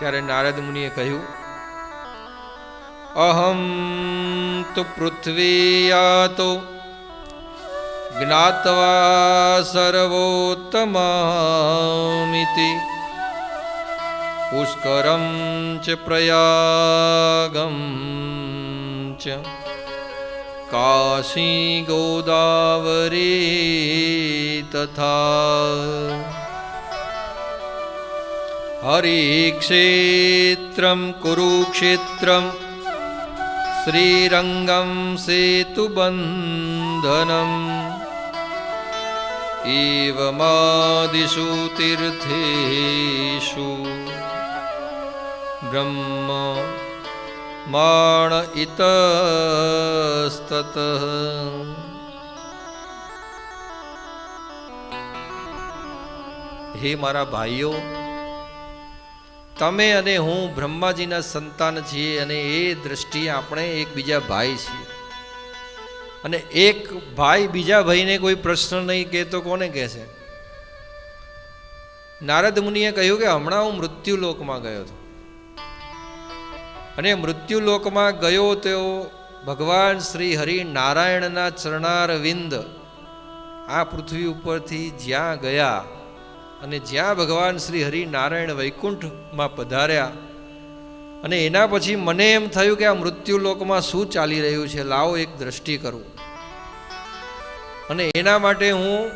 ત્યારે નારદ મુનિએ કહ્યું, અહમ તો પૃથ્વીયાતો જ્ઞાતવા સર્વોત્તમામિતિ. પુષ્કરમ ચ પ્રયાગમ ચ. કાશી ગોદાવરી તથા હરિક્ષેત્રમ કુરુક્ષેત્રમ શ્રીરંગમ સેતુબંધનમ એવમાદિષુ તીર્થેષુ બ્રહ્મ માણ ઇતસ્તત હે મારા ભાઈઓ તમે અને હું બ્રહ્માજીના સંતાન છીએ અને એ દ્રષ્ટિએ આપણે એકબીજા ભાઈ છીએ. અને એક ભાઈ બીજા ભાઈને કોઈ પ્રશ્ન નહીં કહેતો કોને કહેશે? નારદ મુનિએ કહ્યું કે હમણાં હું મૃત્યુલોકમાં ગયો હતો અને મૃત્યુલોકમાં ગયો તેઓ ભગવાન શ્રી હરિ નારાયણના ચરણારવિંદ આ પૃથ્વી ઉપરથી જ્યાં ગયા અને જ્યાં ભગવાન શ્રી હરિ નારાયણ વૈકુંઠમાં પધાર્યા અને એના પછી મને એમ થયું કે આ મૃત્યુલોકમાં શું ચાલી રહ્યું છે, લાવો એક દ્રષ્ટિ કરું. અને એના માટે હું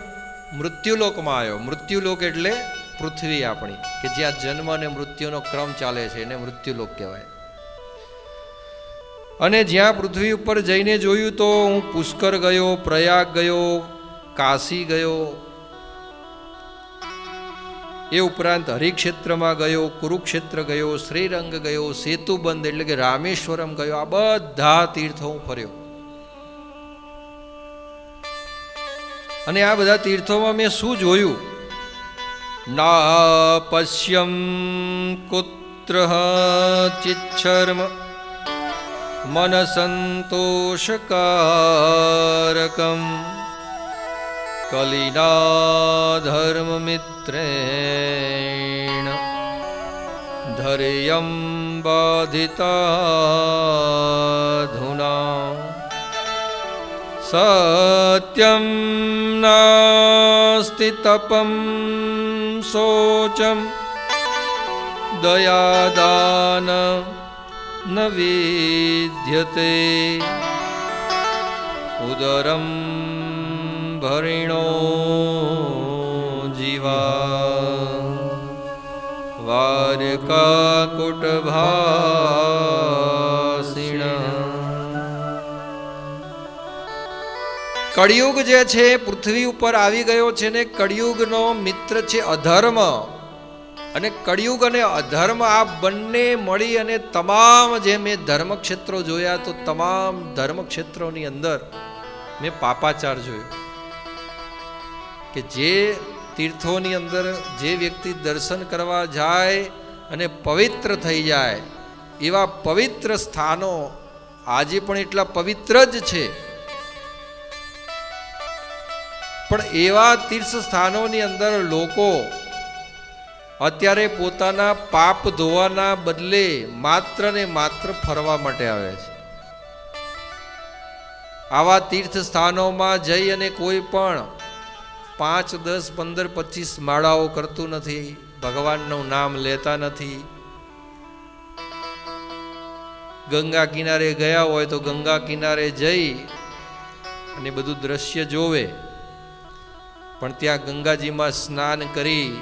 મૃત્યુલોકમાં આવ્યો. મૃત્યુલોક એટલે પૃથ્વી આપણી, કે જ્યાં જન્મ અને મૃત્યુનો ક્રમ ચાલે છે, એને મૃત્યુલોક કહેવાય. અને જ્યાં પૃથ્વી ઉપર જઈને જોયું તો હું પુષ્કર ગયો, પ્રયાગ ગયો, કાશી ગયો એ ઉપરાંત હરિક્ષેત્રમાં ગયો, કુરુક્ષેત્ર ગયો, શ્રીરંગ ગયો, સેતુબંધ એટલે કે રામેશ્વરમ ગયો, આ બધા તીર્થો હું ફર્યો. અને આ બધા તીર્થોમાં મેં શું જોયું? ના પશ્યમ કુત્ર ચિચ્છર્મ મન સંતોષકારકમ कलिना धर्ममित्रेण धैर्यं बाधिताधुना। सत्यं नास्ति तपं शोचं दयादान न विद्यते। उदरम् ભરિણો જીવા વારકાકુટભાસિણ કળિયુગ જે છે, પૃથ્વી ઉપર આવી ગયો છે ને કળિયુગનો મિત્ર છે અધર્મ. અને કળિયુગ અને અધર્મ આ બંને મળી અને તમામ જે મેં ધર્મ ક્ષેત્રો જોયા, તો તમામ ધર્મ ક્ષેત્રોની અંદર મેં પાપાચાર જોયો. કે જે તીર્થોની અંદર જે વ્યક્તિ દર્શન કરવા જાય અને પવિત્ર થઈ જાય, એવા પવિત્ર સ્થાનો આજે પણ એટલા પવિત્ર જ છે. પણ એવા તીર્થ સ્થાનોની અંદર લોકો અત્યારે પોતાના પાપ ધોવાના બદલે માત્ર ને માત્ર ફરવા માટે આવે છે. આવા તીર્થ સ્થાનોમાં જઈ અને કોઈ પણ પાંચ, દસ, પંદર, પચીસ માળાઓ કરતું નથી, ભગવાનનું નામ લેતા નથી. ગંગા કિનારે ગયા હોય તો ગંગા કિનારે જઈ અને બધું દ્રશ્ય જોવે. પણ ત્યાં ગંગાજીમાં સ્નાન કરી,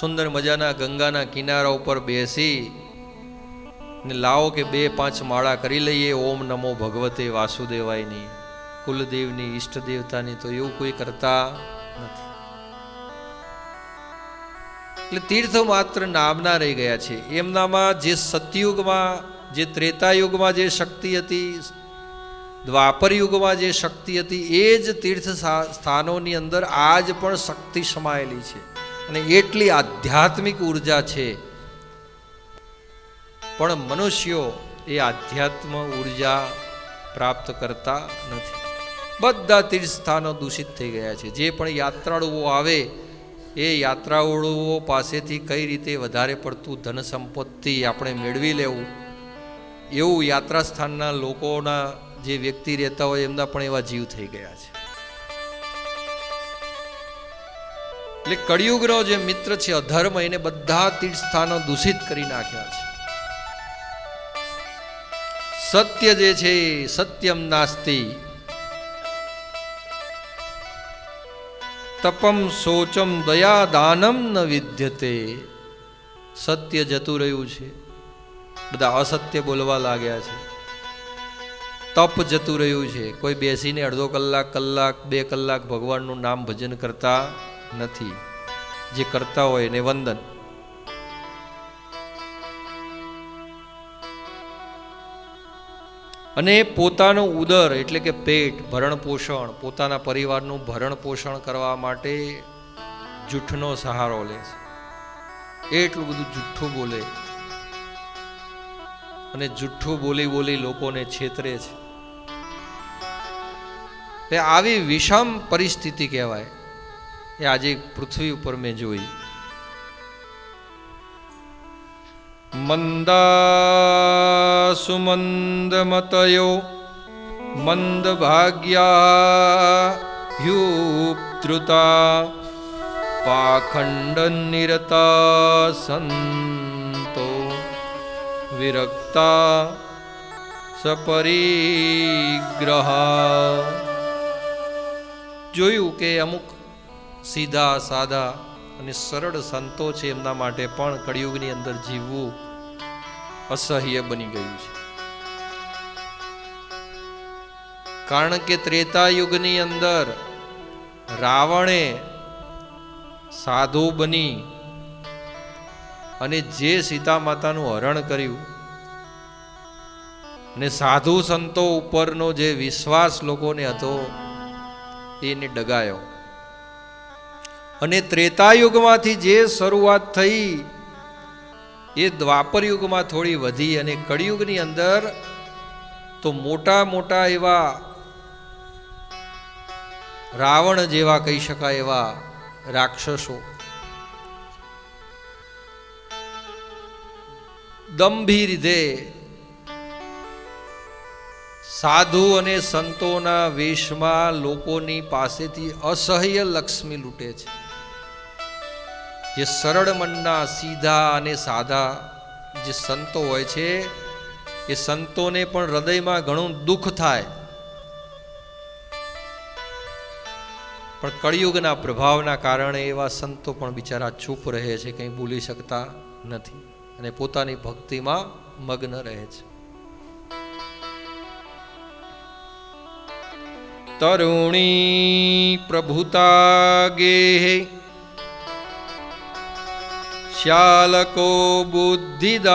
સુંદર મજાના ગંગાના કિનારા ઉપર બેસી ને લાવો કે બે, પાંચ માળા કરી લઈએ. ઓમ નમો ભગવતે વાસુદેવાયની. કુલદેવની ઈષ્ટ દેવતાની તો એવું કોઈ કરતા નથી. એટલે તીર્થો માત્ર નામના રહી ગયા છે. એમનામાં જે સતયુગમાં, જે ત્રેતાયુગમાં જે શક્તિ હતી દ્વાપર યુગમાં જે શક્તિ હતી, એ જ તીર્થ સ્થાનોની અંદર આજ પણ શક્તિ સમાયેલી છે. અને એટલી આધ્યાત્મિક ઊર્જા છે. પણ મનુષ્યો એ આધ્યાત્મ ઊર્જા પ્રાપ્ત કરતા નથી. બધા તીર્થસ્થાનો દૂષિત થઈ ગયા છે. જે પણ યાત્રાળુઓ આવે, એ યાત્રાળુઓ પાસેથી કઈ રીતે વધારે પડતું ધન સંપત્તિ આપણે મેળવી લેવું? એવું યાત્રા સ્થાનના લોકોના જે વ્યક્તિ રહેતા હોય, એમના પણ એવા જીવ થઈ ગયા છે. એટલે કળિયુગનો જે મિત્ર છે, અધર્મ, એને બધા તીર્થસ્થાનો દૂષિત કરી નાખ્યા છે. સત્ય જે છે સત્યમ નાસ્તિ. તપમ શોચમ દયા દાનમ ન વિદ્યતે. સત્ય જતું રહ્યું છે. બધા અસત્ય બોલવા લાગ્યા છે. તપ જતું રહ્યું છે. કોઈ બેસીને અડધો કલાક કલાક, બે કલાક ભગવાનનું નામ ભજન કરતા નથી. જે કરતા હોય એને વંદન. અને પોતાનું ઉદર એટલે કે પેટ, ભરણ પોષણ, પોતાના પરિવારનું ભરણ પોષણ કરવા માટે જૂઠનો સહારો લે છે. એટલું બધું જુઠ્ઠું બોલે. અને જુઠ્ઠું બોલી બોલી લોકોને છેતરે છે. એ આવી વિષમ પરિસ્થિતિ કહેવાય. એ આજે પૃથ્વી ઉપર મેં જોઈ. મંદભાગ્યા હ્યુપદ્રુતા પાખંડ નિરતા સંતો વિરક્તા સપરિગ્રહા જોયું કે અમુક સીધા, સાદા અને સરળ સંતો છે એમના માટે પણ કળિયુગની અંદર જીવવું અસહ્ય બની ગયું છે. કારણ કે ત્રેતા યુગની અંદર રાવણે સાધુ બની અને જે સીતા માતાનું હરણ કર્યું ને સાધુ સંતો ઉપરનો જે વિશ્વાસ લોકોને હતો, એને ડગાયો. અને ત્રેતાયુગમાંથી જે શરૂઆત થઈ એ દ્વાપર યુગમાં થોડી વધી અને કળિયુગની અંદર તો મોટા મોટા એવા રાવણ જેવા કહી શકાય એવા રાક્ષસો દંભી રીતે સાધુ અને સંતોના વેશમાં લોકોની પાસેથી અસહ્ય લક્ષ્મી લૂંટે છે. જે સરળ મનના સીધા અને સાદા જે સંતો હોય છે, એ સંતોને પણ હૃદયમાં ઘણું દુઃખ થાય. પણ કળિયુગના પ્રભાવના કારણે એવા સંતો પણ બિચારા ચૂપ રહે છે, કંઈ બોલી શકતા નથી અને પોતાની ભક્તિમાં મગ્ન રહે છે. તરુણી પ્રભુતા ગેહે શ્યાલકો બુદ્ધિદાયક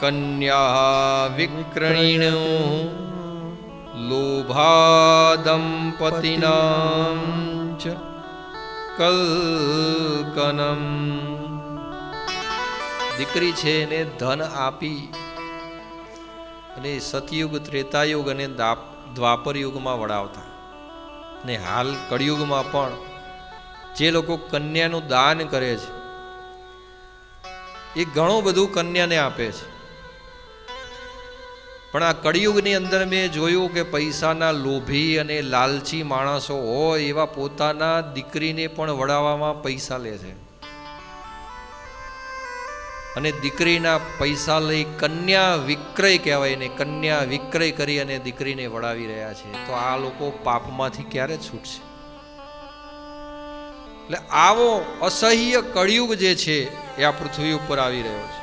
કન્યા વિક્રણીણો લોભાદંપતિના ચ કલ્કનમ દીકરી છે એને ધન આપી અને સતયુગ, ત્રેતાયુગ અને દ્વાપર યુગમાં વડાવતા. ને હાલ કળિયુગમાં પણ જે લોકો કન્યાનું દાન કરે છે, એ ઘણું બધું કન્યાને આપે છે. પણ આ કળિયુગની અંદર મેં જોયું કે પૈસાના લોભી અને લાલચી માણસો હોય એવા પોતાના દીકરીને પણ વડાવવામાં પૈસા લે છે. અને દીકરીના પૈસા લઈ કન્યા વિક્રય કહેવાય ને કન્યા વિક્રય કરી અને દીકરીને વડાવી રહ્યા છે. તો આ લોકો પાપમાંથી ક્યારે છૂટશે? એટલે આવો અસહ્ય કળિયુગ જે છે એ આ પૃથ્વી ઉપર આવી રહ્યો છે.